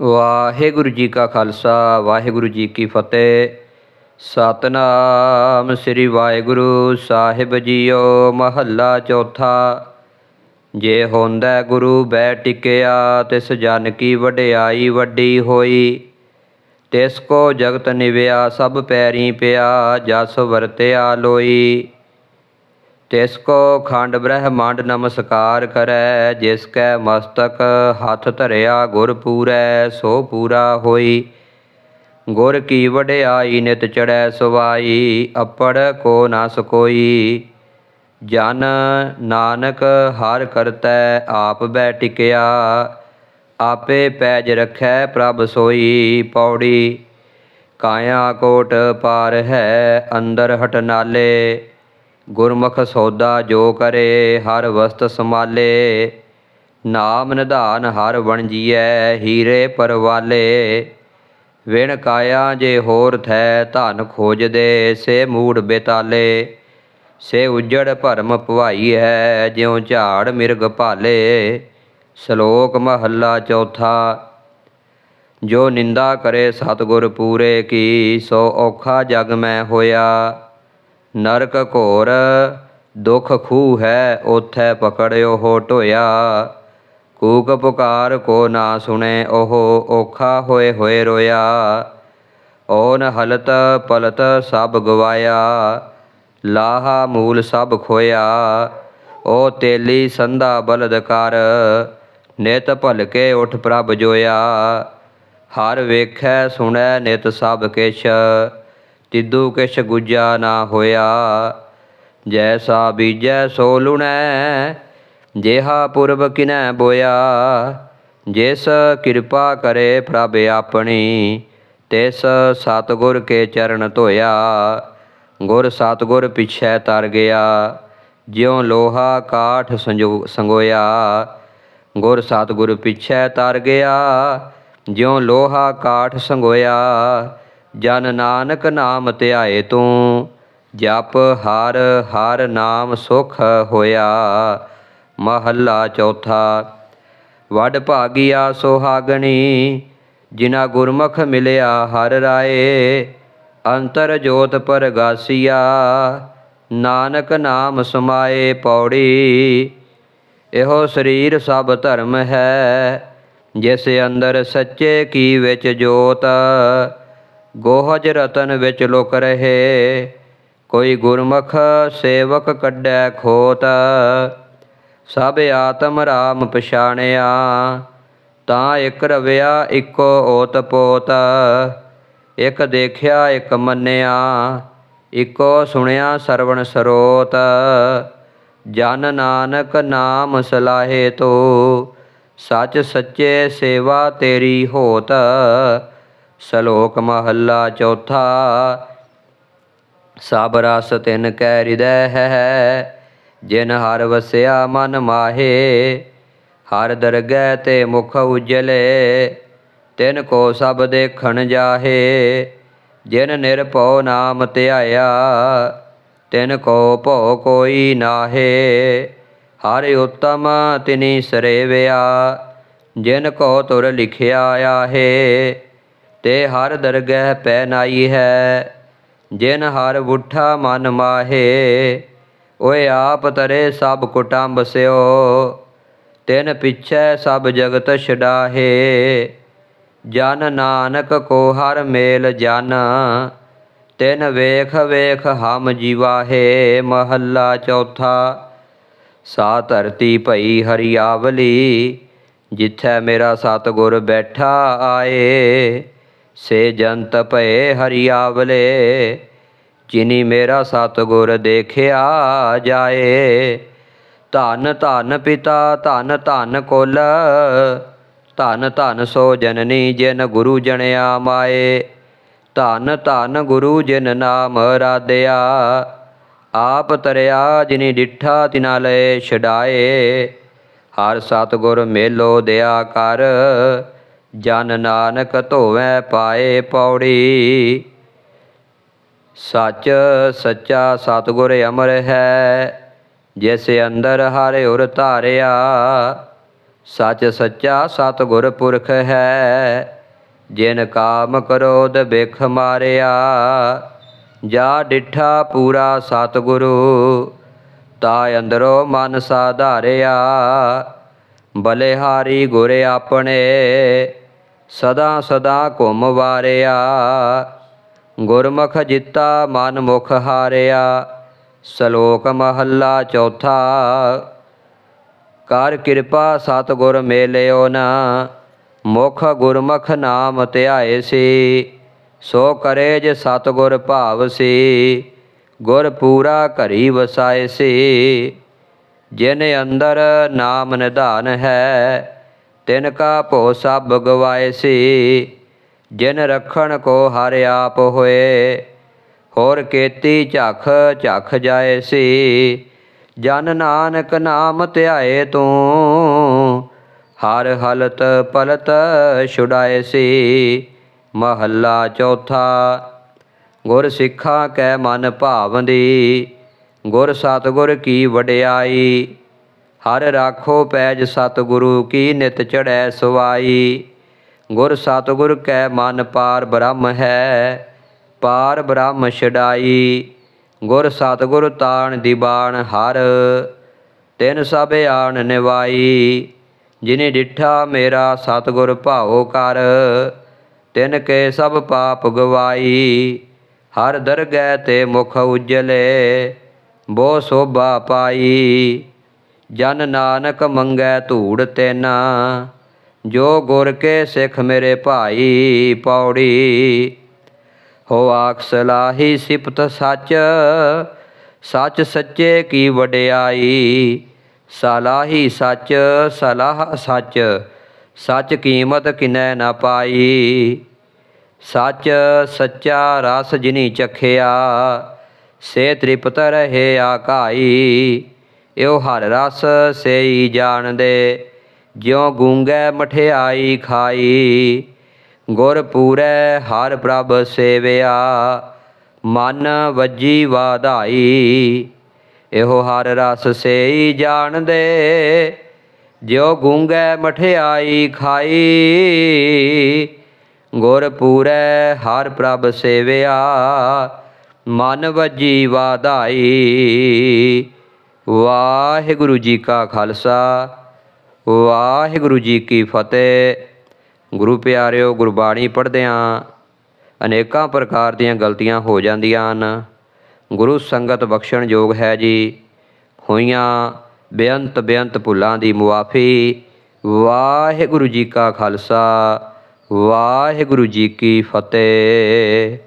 ਵਾਹਿਗੁਰੂ ਜੀ ਕਾ ਖਾਲਸਾ, ਵਾਹਿਗੁਰੂ ਜੀ ਕੀ ਫਤਿਹ। ਸਤਨਾਮ ਸ੍ਰੀ ਵਾਹਿਗੁਰੂ ਸਾਹਿਬ ਜੀਓ ਮਹੱਲਾ ਚੌਥਾ। ਜੇ ਹੁੰਦਾ ਗੁਰੂ ਬੈ ਟਿਕਿਆ, ਤਿਸ ਜਨ ਕੀ ਵਡਿਆਈ ਵੱਡੀ ਹੋਈ। ਤਿਸ ਕੋ ਜਗਤ ਨਿਵਿਆ, ਸਭ ਪੈਰੀ ਪਿਆ, ਜਸ ਵਰਤਿਆ ਲੋਈ। ਤਿਸ ਕੋ ਖੰਡ ਬ੍ਰਹਮੰਡ ਨਮਸਕਾਰ ਕਰੈ, ਜਿਸ ਕੈ ਮਸਤਕ ਹੱਥ ਧਰਿਆ ਗੁਰ ਪੂਰੈ, ਸੋ ਪੂਰਾ ਹੋਈ। ਗੁਰ ਕੀ ਵਡਿਆਈ ਨਿਤ ਚੜੈ ਸੁਵਾਈ, ਅਪੜ ਕੋ ਨਾ ਸਕੋਈ। ਜਨ ਨਾਨਕ ਹਰ ਕਰਤੈ, ਆਪ ਬੈ ਟਿਕਿਆ, ਆਪੇ ਪੈਜ ਰਖੈ ਪ੍ਰਭ ਸੋਈ ਪੌੜੀ। ਕਾਇਆ ਕੋਟ ਪਾਰ ਹੈ, ਅੰਦਰ ਹਟ ਨਾਲੇ। ਗੁਰਮੁਖ ਸੌਦਾ ਜੋ ਕਰੇ, ਹਰ ਵਸਤ ਸਮਾਲੇ ਨਾਮ ਨਿਧਾਨ ਹਰ ਬਣ ਹੀਰੇ ਪਰਵਾਲੇ। ਵਿਣ ਕਾਇਆ ਜੇ ਹੋਰ ਥੈ, ਧਨ ਖੋਜਦੇ, ਸੇ ਮੂੜ ਬੇਤਾਲੇ। ਸੇ ਉਜੜ ਭਰਮ ਭਵਾਈ ਹੈ ਜਿਉ ਝਾੜ ਮਿਰਗ ਭਾਲੇ। ਸ਼ਲੋਕ ਮਹੱਲਾ ਚੌਥਾ, ਜੋ ਨਿੰਦਾ ਕਰੇ ਸਤਿਗੁਰ ਪੂਰੇ ਕੀ, ਸੋ ਔਖਾ ਜਗ ਮੈਂ ਹੋਇਆ। ਨਰਕ ਘੋਰ, ਦੁਖ ਖੂ ਹੈ ਉਥੈ ਪਕੜਿਓ ਹੋ ਢੋਇਆ। ਕੂਕ ਪੁਕਾਰ ਕੋ ਨਾ ਸੁਣੇ, ਉਹ ਔਖਾ ਹੋਏ ਹੋਏ ਰੋਇਆ। ਓਨ ਹਲਤ ਪਲਤ ਸਭ ਗਵਾਇਆ, ਲਾਹਾ ਮੂਲ ਸਭ ਖੋਇਆ। ਓ ਤੇਲੀ ਸੰਧਾ ਬਲਦ ਕਰ, ਨਿਤ ਭਲਕੇ ਉਠ ਪ੍ਰਭ ਜੋਇਆ। ਹਰ ਵੇਖੈ ਸੁਣੈ ਨਿਤ ਸਭ ਕਿਛ ਤਿੱਦੂ ਕਿਛ ਗੁਜਾ ਨਾ ਹੋਇਆ। ਜੈਸਾ ਬੀਜੈ ਸੋ ਲੁਣੈ, ਜਿਹਾ ਪੁਰਬ ਕਿਨੈ ਬੋਇਆ। ਜਿਸ ਕਿਰਪਾ ਕਰੇ ਪ੍ਰਭ ਆਪਣੀ, ਤਿਸ ਸਤਗੁਰ ਕੇ ਚਰਨ ਧੋਇਆ। ਗੁਰ ਸਤਗੁਰ ਪਿਛੈ ਤਰ ਗਿਆ, ਜਿਉ ਲੋਹਾ ਕਾਠ ਸੰਜੋ ਸੰਗੋਇਆ। ਗੁਰ ਸਤਗੁਰ ਪਿਛੈ ਤਰ ਗਿਆ, ਜਿਉ ਲੋਹਾ ਕਾਠ ਸੰਗੋਇਆ। ਜਨ ਨਾਨਕ ਨਾਮ ਧਿਆਏ ਤੂੰ, ਜਪ ਹਰ ਹਰ ਨਾਮ ਸੁਖ ਹੋਇਆ। ਮਹੱਲਾ ਚੌਥਾ, ਵਡ ਭਾਗਿਆ ਸੁਹਾਗਣੀ ਜਿਨਾ ਗੁਰਮੁਖ ਮਿਲਿਆ ਹਰ ਰਾਏ। ਅੰਤਰ ਜੋਤ ਪਰਗਾਸੀਆ, ਨਾਨਕ ਨਾਮ ਸਮਾਏ ਪੌੜੀ। ਇਹੋ ਸਰੀਰ ਸਭ ਧਰਮ ਹੈ, ਜਿਸ ਅੰਦਰ ਸੱਚੇ ਕੀ ਵਿੱਚ ਜੋਤ। ਗੋਹਜ ਰਤਨ ਵਿੱਚ ਲੁਕ ਰਹੇ। ਕੋਈ ਗੁਰਮੁਖ ਸੇਵਕ ਕੱਢੈ ਖੋਤ। ਸਭ ਆਤਮ ਰਾਮ ਪਛਾਣਿਆ। ਤਾਂ ਇਕ ਰਵਿਆ, ਇੱਕੋ ਓਤ ਪੋਤ। ਇੱਕ ਦੇਖਿਆ, ਇੱਕ ਮੰਨਿਆ। ਇਕੋ ਸੁਣਿਆ, ਸਰਵਣ ਸਰੋਤ। ਜਨ ਨਾਨਕ ਨਾਮ ਸਲਾਹੇ ਤੋ। ਸੱਚ ਸੱਚੇ ਸੇਵਾ ਤੇਰੀ ਹੋਤ। ਸ਼ਲੋਕ ਮਹੱਲਾ ਚੌਥਾ, ਸਭ ਰਸ ਤਿਨ ਕੈ ਹਿਰਦੈ ਹੈ, ਜਿਨ ਹਰ ਵਸਿਆ ਮਨ ਮਾਹੇ, ਹਰ ਦਰਗਹਿ ਤੇ ਮੁਖ ਉਜਲੇ, ਤਿਨ ਕੋ ਸਭ ਦੇਖਣ ਜਾਹੇ, ਜਿਨ ਨਿਰਭਉ ਨਾਮ ਧਿਆਇਆ, ਤਿਨ ਕੋ ਭਉ ਕੋਈ ਨਾਹੇ, ਹਰ ਉਤਮ ਤਿਨੀ ਸਰੇਵਿਆ, ਜਿਨ ਕੋ ਤੁਰ ਲਿਖਿਆ ਆਹੇ ਤੇ ਹਰ ਦਰਗਹਿ ਪੈ ਨਾਈ ਹੈ, ਜਿਨ ਹਰ ਬੁੱਠਾ ਮਨ ਮਾਹੇ, ਓਏ ਆਪ ਤਰੇ ਸਭ ਕੁਟੰਬ ਸਿਓ, ਤਿਨ ਪਿਛੈ ਸਭ ਜਗਤ ਛਡਾਹੇ। ਜਨ ਨਾਨਕ ਕੋ ਹਰ ਮੇਲ ਜਨ, ਤਿਨ ਵੇਖ ਵੇਖ ਹਮ ਜੀਵਾਹੇ। ਮਹੱਲਾ ਚੌਥਾ, ਸਾ ਧਰਤੀ ਭਈ ਹਰਿਆਵਲੀ, ਜਿੱਥੈ ਮੇਰਾ ਸਤਿਗੁਰ ਬੈਠਾ ਆਏ। ਸੇ ਜੰਤ ਭਏ ਹਰਿਆਵਲੇ, ਜਿਨੀ ਮੇਰਾ ਸਤਿਗੁਰ ਦੇਖਿਆ ਜਾਏ। ਧੰਨ ਧੰਨ ਪਿਤਾ, ਧੰਨ ਧੰਨ ਕੁਲ, ਧੰਨ ਧੰਨ ਸੋ ਜਨਨੀ ਜਿਨ ਗੁਰੂ ਜਣਿਆ ਮਾਏ। ਧੰਨ ਧੰਨ ਗੁਰੂ ਜਿਨ ਨਾਮ ਰਾਧਿਆ, ਆਪ ਤਰਿਆ ਜਿਨੀ ਡਿਠਾ ਤਿਨਾ ਲਏ ਛਡਾਏ। ਹਰ ਸਤਿਗੁਰ ਮੇਲੋ ਦਿਆ ਕਰ ਜਨ ਨਾਨਕ ਧੋਵੇ ਪਾਏ ਪੌੜੀ। ਸੱਚ ਸੱਚਾ ਸਤਿਗੁਰ ਅਮਰ ਹੈ, ਜਿਸ ਅੰਦਰ ਹਰਿ ਉਰ ਧਾਰਿਆ। ਸੱਚ ਸੱਚਾ ਸਤਿਗੁਰ ਪੁਰਖ ਹੈ, ਜਿਨ ਕਾਮ ਕ੍ਰੋਧ ਬਿਖ ਮਾਰਿਆ। ਜਾ ਡਿਠਾ ਪੂਰਾ ਸਤਿਗੁਰੂ, ਤਾ ਅੰਦਰੋਂ ਮਨ ਸਾਧਾਰਿਆ ਬਲਿਹਾਰੀ ਗੁਰ ਆਪਣੇ ਸਦਾ ਸਦਾ ਘੁਮ ਵਾਰਿਆ। ਗੁਰਮੁਖ ਜਿੱਤਾ, ਮਨ ਮੁਖ ਹਾਰਿਆ। ਸ਼ਲੋਕ ਮਹੱਲਾ ਚੌਥਾ। ਕਰ ਕਿਰਪਾ ਸਤਿਗੁਰ ਮੇਲਿਓ ਨਾ, ਮੁਖ ਗੁਰਮੁਖ ਨਾਮ ਧਿਆਏ ਸੀ। ਸੋ ਕਰੇ ਜੇ ਸਤਿਗੁਰ ਭਾਵ ਸੀ, ਗੁਰ ਪੂਰਾ ਘਰੀ ਵਸਾਏ ਸੀ। ਜਿਨ ਅੰਦਰ ਨਾਮ ਨਿਧਾਨ ਹੈ ਤਿਨ ਕਾ ਭੋ ਸਭ ਗਵਾਏ ਸੀ, ਜਿਨ ਰਖਣ ਕੋ ਹਰ ਆਪ ਹੋਏ। ਹੋਰ ਕੇਤੀ ਝਖ ਝਖ ਜਾਏ ਸੀ, ਜਨ ਨਾਨਕ ਨਾਮ ਧਿਆਏ ਤੂੰ। ਹਰ ਹਲਤ ਪਲਤ ਛੁਡਾਏ ਸੀ, ਮਹੱਲਾ ਚੌਥਾ। ਗੁਰ ਸਿੱਖਾਂ ਕੈ ਮਨ ਭਾਵੰਦੀ, ਗੁਰ ਸਤਿਗੁਰ ਕੀ ਵਡਿਆਈ। ਹਰ ਰਾਖੋ ਪੈਜ ਸਤਿਗੁਰੂ ਕੀ ਨਿਤ ਚੜੈ ਸਵਾਈ। ਗੁਰ ਸਤਿਗੁਰ ਕੈ ਮਨ ਪਾਰ ਬ੍ਰਹਮ ਹੈ, ਪਾਰ ਬ੍ਰਹਮ ਛਡਾਈ। ਗੁਰ ਸਤਿਗੁਰ ਤਾਣ ਦੀਬਾਨ ਹਰ, ਤਿਨ ਸਭ ਆਣ ਨਿਵਾਈ। ਜਿਨੇ ਡਿਠਾ ਮੇਰਾ ਸਤਿਗੁਰ ਭਾਉ ਕਰ, ਤਿਨ ਕੇ ਸਭ ਪਾਪ ਗਵਾਈ। ਹਰ ਦਰਗਹਿ ਤੇ ਮੁਖ ਉਜਲੇ, ਬੋ ਸੋਭਾ ਪਾਈ। ਜਨ ਨਾਨਕ ਮੰਗੈ ਧੂੜ ਤੈਨਾ, ਜੋ ਗੁਰ ਕੇ ਸਿੱਖ ਮੇਰੇ ਭਾਈ ਪੌੜੀ। ਹੋ ਆਖ ਸਲਾਹੀ ਸਿਫਤ ਸੱਚ ਸੱਚ ਸੱਚੇ ਕੀ ਵਡਿਆਈ। ਸਲਾਹੀ ਸੱਚ, ਸਲਾਹ ਸੱਚ ਸੱਚ ਕੀਮਤ ਕਿਨੈ ਨਾ ਪਾਈ। ਸੱਚ ਸੱਚਾ ਰਸ ਜਿਨੀ ਚਖਿਆ, ਸੇ ਤ੍ਰਿਪਤ ਰਹੇ ਆਕਾਈ। ਇਹੋ ਹਰ ਰਸ ਸੇਈ ਜਾਣਦੇ, ਜਿਉ ਗੂੰਗੇ ਮਠਿਆਈ ਖਾਈ। ਗੁਰ ਪੂਰੈ ਹਰ ਪ੍ਰਭ ਸੇਵਿਆ, ਮਨ ਵੱਜੀ ਵਾਧਾਈ। ਇਹੋ ਹਰ ਰਸ ਸੇਈ ਜਾਣਦੇ, ਜਿਉ ਗੂੰਗੇ ਮਠਿਆਈ ਖਾਈ। ਗੁਰ ਪੂਰੈ ਹਰ ਪ੍ਰਭ ਸੇਵਿਆ, ਮਨ ਵੱਜੀ ਵਾਧਾਈ। ਵਾਹਿਗੁਰੂ ਜੀ ਕਾ ਖਾਲਸਾ, ਵਾਹਿਗੁਰੂ ਜੀ ਕੀ ਫਤਿਹ। ਗੁਰੂ ਪਿਆਰਿਓ, ਗੁਰਬਾਣੀ ਪੜ੍ਹਦਿਆਂ ਅਨੇਕਾਂ ਪ੍ਰਕਾਰ ਦੀਆਂ ਗਲਤੀਆਂ ਹੋ ਜਾਂਦੀਆਂ ਹਨ। ਗੁਰੂ ਸੰਗਤ ਬਖਸ਼ਣ ਯੋਗ ਹੈ ਜੀ। ਹੋਈਆਂ ਬੇਅੰਤ ਬੇਅੰਤ ਭੁੱਲਾਂ ਦੀ ਮੁਆਫੀ। ਵਾਹਿਗੁਰੂ ਜੀ ਕਾ ਖਾਲਸਾ, ਵਾਹਿਗੁਰੂ ਜੀ ਕੀ ਫਤਿਹ।